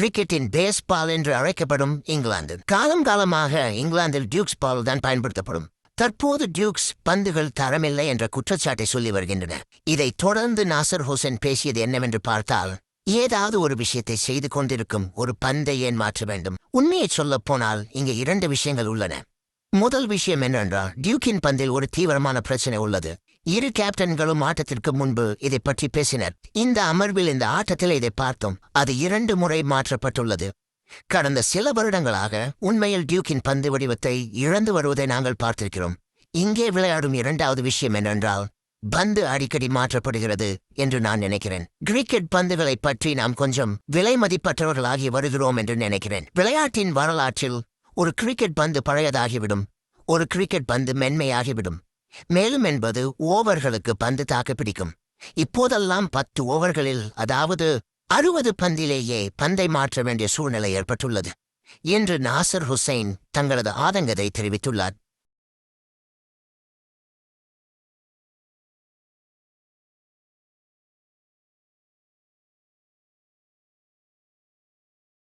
கிரிக்கெட்டின் baseball என்று அழைக்கப்படும் இங்கிலாந்து. காலம் காலமாக இங்கிலாந்தில் டியூக்ஸ் பால் தான் பயன்படுத்தப்படும். தற்போது டியூக்ஸ் பந்துகள் தரமில்லை என்ற குற்றச்சாட்டை சொல்லி வருகின்றன. இதைத் தொடர்ந்து நாசர் ஹுசேன் பேசியது என்னவென்று பார்த்தால் ஏதாவது ஒரு விஷயத்தை செய்து கொண்டிருக்கும் ஒரு பந்தை ஏன் மாற்ற வேண்டும்? உண்மையை சொல்லப் போனால் இங்கே இரண்டு விஷயங்கள் உள்ளன. முதல் விஷயம் என்னவென்றால் டியூக்கின் பந்தில் ஒரு தீவிரமான பிரச்சனை உள்ளது. இரு கேப்டன்களும் ஆட்டத்திற்கு முன்பு இதை பற்றி பேசினர். இந்த அமர்வில் இந்த ஆட்டத்தில் இதை பார்த்தோம். அது இரண்டு முறை மாற்றப்பட்டுள்ளது. கடந்த சில வருடங்களாக உண்மையில் டியூக்கின் பந்து வடிவத்தை இழந்து வருவதை நாங்கள் பார்த்திருக்கிறோம். இங்கே விளையாடும் இரண்டாவது விஷயம் என்னென்றால் பந்து அடிக்கடி மாற்றப்படுகிறது என்று நான் நினைக்கிறேன். கிரிக்கெட் பந்துகளை பற்றி நாம் கொஞ்சம் விலை மதிப்பற்றவர்களாகி வருகிறோம் என்று நினைக்கிறேன். விளையாட்டின் வரலாற்றில் ஒரு கிரிக்கெட் பந்து பழையதாகிவிடும். ஒரு கிரிக்கெட் பந்து மென்மையாகிவிடும். மேலும் என்பது ஓவர்களுக்கு பந்து தாக்க பிடிக்கும். இப்போதெல்லாம் பத்து ஓவர்களில் அதாவது அறுபது பந்திலேயே பந்தை மாற்ற வேண்டிய சூழ்நிலை ஏற்பட்டுள்ளது. என்று நாசர் ஹுசைன் தங்களது ஆதங்கத்தை தெரிவித்துள்ளார்.